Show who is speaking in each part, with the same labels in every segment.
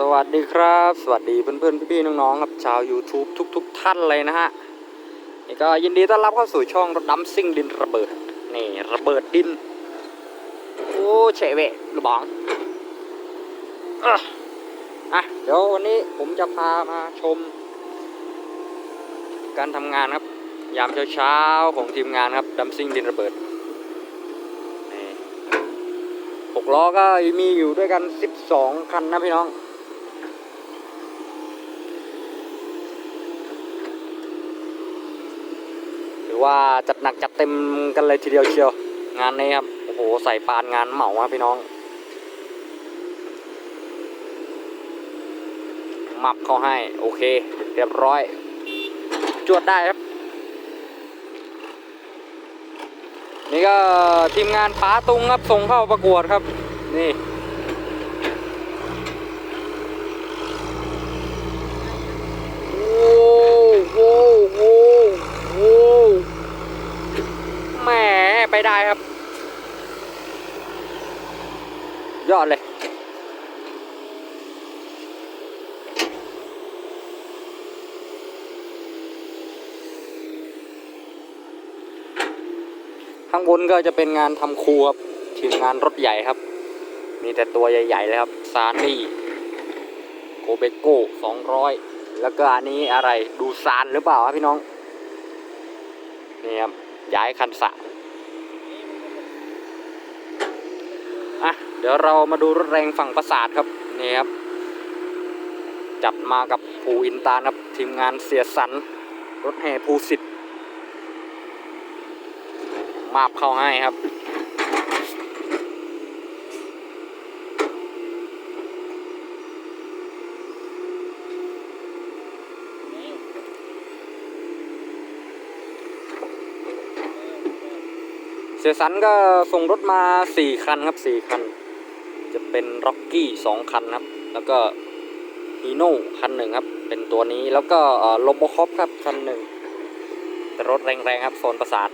Speaker 1: สวัสดีครับ สวัสดีเพื่อนๆพี่ๆน้องๆครับชาว YouTube ทุกๆท่านเลยนะฮะนี่ก็ยินดีต้อนรับเข้าสู่ช่องรถดำซิ่งดินระเบิดนี่ระเบิดดินโอ้เฉเวะลูกบองอะเดี๋ยววันนี้ผมจะพามาชม การทำงานครับ ยามเช้าๆของทีมงานครับดัมซิ่งดินระเบิดนี่หกล้อก็มีอยู่ด้วยกัน 12 คันนะพี่น้อง หรื อว่าจัดหนักจัดเต็มกันเลยทีเดียวเชียว งานนี้ครับ โอ้โห ใส่ปานงานเหมาครับพี่น้องมับเข้าให้ โอเค เรียบร้อย จวดได้ครับ นี่ก็ทีมงานป้าตุงครับส่งเข้าประกวดครับ นี่ โอ้โหโอ้โหแหม ไปได้ครับ ยอดเลยข้างบนก็จะเป็นงานทำครัวครับทีมงานรถใหญ่ครับ มีแต่ตัวใหญ่ๆเลยครับซานี่โกเบโก้สองร้อยแล้วก็อันนี้อะไรดูซานหรือเปล่าครับพี่น้องนี่ครับย้ายคันสะอะ เดี๋ยวเรามาดูรถแรงฝั่งประสาทครับนี่ครับ จัดมากับภูอินตาลครับทีมงานเสียสัน รถแห่ภูสิทธิ์มาบเข้าให้ครับเสียสันก็ส่งรถมา 4 คันครับ 4 คัน จะเป็นร็อกกี้2คันครับ แล้วก็ฮีโน่คันหนึ่งครับ เป็นตัวนี้แล้วก็โลโบคอปครับคันหนึ่งแต่รถแรงๆครับโซนประสาท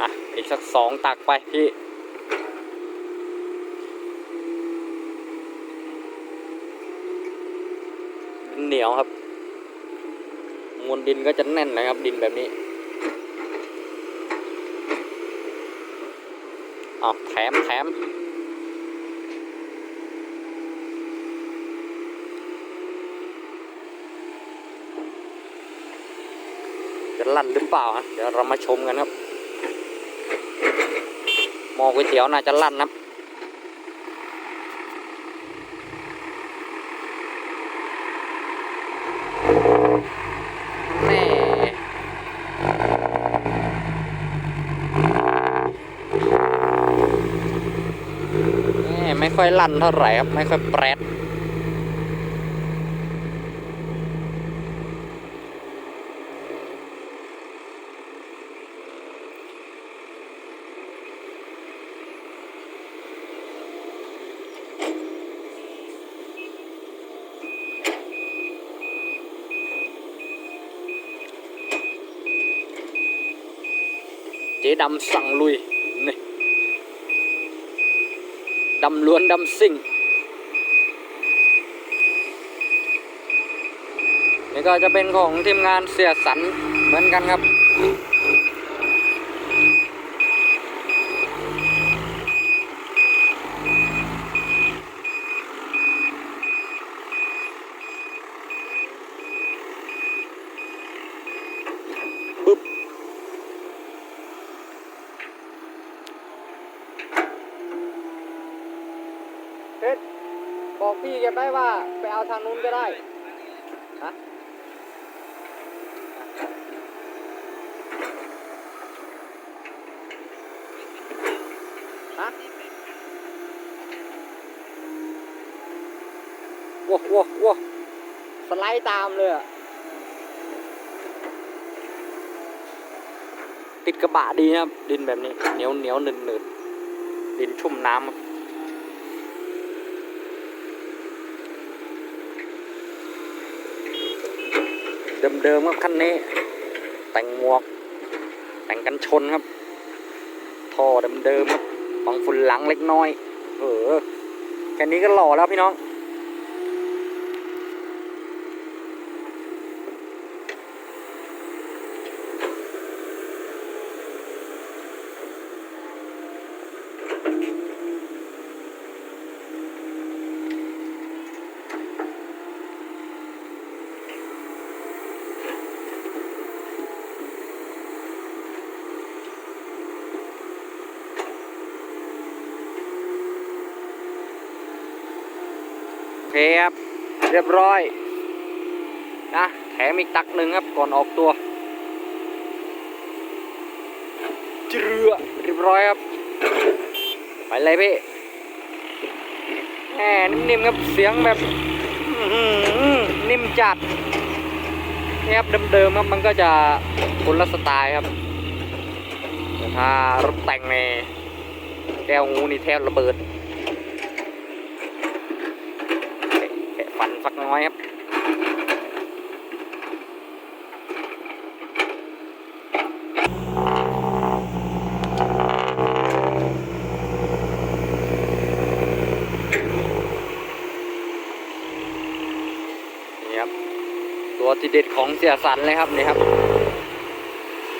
Speaker 1: อะ อีกสักสองตักไปพี่เหนียวครับ มวลดินก็จะแน่นนะครับ ดินแบบนี้อ๋อแถมแถมจะลั่นหรือเปล่าฮะเดี๋ยวเรามาชมกันครับ หมอก๋วยเตี๋ยวน่าจะลั่นนะครับแม่แม่ไม่ค่อยลั่นเท่าไหร่ครับ ไม่ค่อยแปรด เจดำสั่งลุยนี่ดำล้วนดำซิ่งนี่ก็จะเป็นของทีมงานเสียสันเหมือนกันครับ พี่แกได้ว่าไปเอาทางนู้นก็ได้ฮะฮะวัววัววัวสไลด์ตามเลยอะติดกระบะดีนะครับ ดินแบบนี้เหนียวเหนียวหนึบหนึบดินชุ่มน้ำ เดิมครับคันนี้ แต่งหมวก แต่งกันชนครับ ท่อเดิมๆครับบังฝุ่นหลังเล็กน้อย เออแค่นี้ก็หล่อแล้วพี่น้อง คครับ เรียบร้อย นะ แถมอีกตักหนึ่งครับก่อนออกตัวเจือเรียบร้อยครับ ไปเลยพี่แหมนิ่มๆครับเสียงแบบนิ่มจัดนี่ครับเดิมๆครับมันก็จะคนละสไตล์ครับแต่ถ้ารถแต่งในแก้วงูนี่แทบระเบิด แกะฟั น้อยครับนี่ครับ ตัวที่เด็ดของเสียสันเลยครับนี่ครับ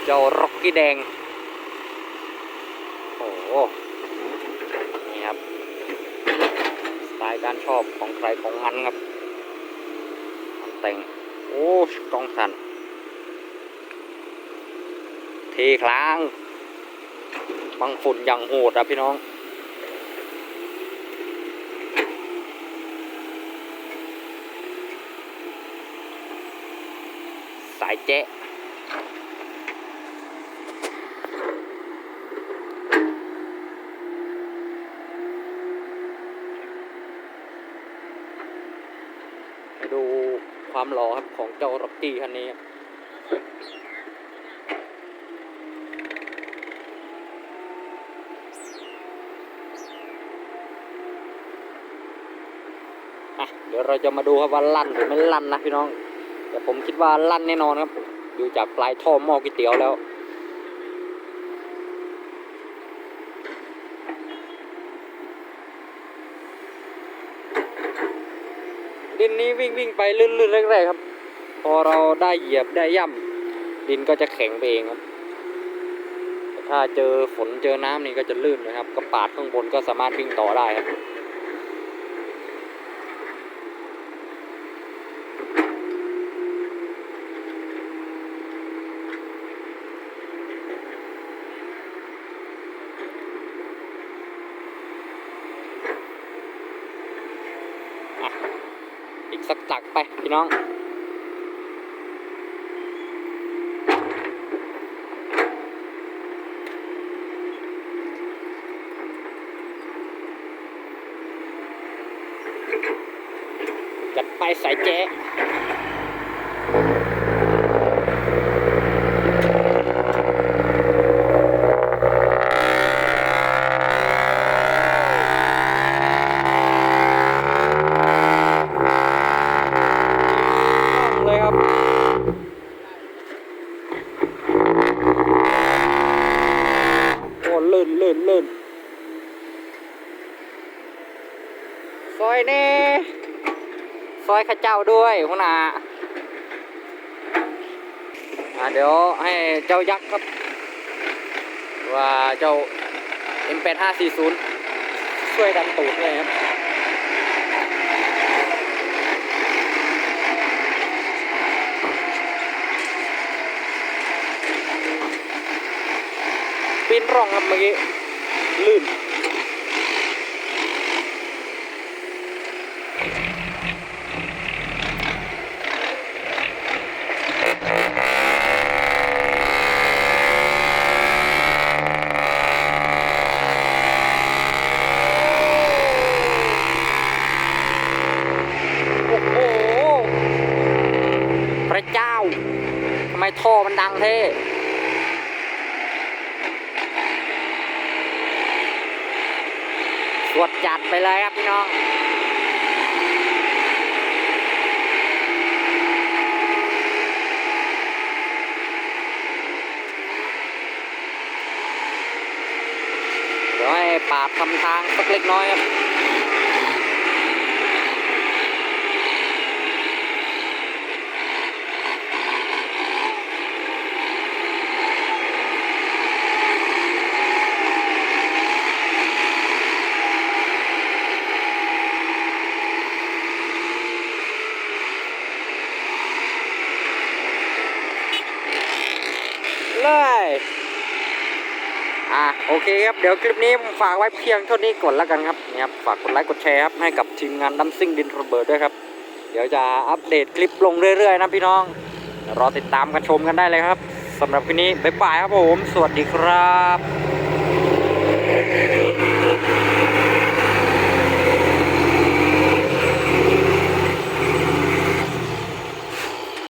Speaker 1: เจ้าร็อกกี้แดง โอ้โหนี่ครับสไตล์การชอบของใครของมันครับ มันแต่งโอ้กองสันเทคลาง บังฝุ่นอย่างโหดอะพี่น้อง สายเจ๊ดู ความหล่อครับของเจ้าร็อกกี้คันนี้เดี๋ยวเราจะมาดูครับว่าลั่นหรือไม่ลั่นนะพี่น้อง แต่ผมคิดว่าลั่นแน่นอนครับ ดูจากปลายท่อหม้อก๋วยเตี๋ยวแล้ว ดินนี้วิ่งวิ่งไปลื่นๆแรกๆครับ พอเราได้เหยียบได้ย่ำดินก็จะแข็งไปเองครับถ้าเจอฝนเจอน้ำนี่ก็จะลื่นนะครับ ก็ปาดข้างบนก็สามารถวิ่งต่อได้ครับ อีกสักตักไปพี่น้องจัดไปสายเจ๊เลยครับ โอ้ลื่นลื่นลื่น ซอยแน่ซอยข้าเจ้าด้วยหัวหน้าอ่าเดี๋ยวให้เจ้ายักษ์ครับ ว่าเจ้า M8540 ช่วยดันตูดเลยครับปีนร่องครับเมื่อกี้ลื่นังเท่สวดจัดไปเลยครับพี่น้องเดี๋ยวให้ปาดทำทางสักเล็กน้อยครับ อเคครับ เดี๋ยวคลิปนี้ฝากไว้เพียงเท่านี้ก่อนแล้วกันครับนะครับฝากกดไลค์กดแชร์ครับให้กับทีมงานดัมซิ่งดินระเบิดด้วยครับ เดี๋ยวจะอัปเดตคลิปลงเรื่อยๆนะพี่น้อง รอติดตามกันชมกันได้เลยครับสำหรับคลิปนี้บ๊ายบายครับผม สวัสดีครับ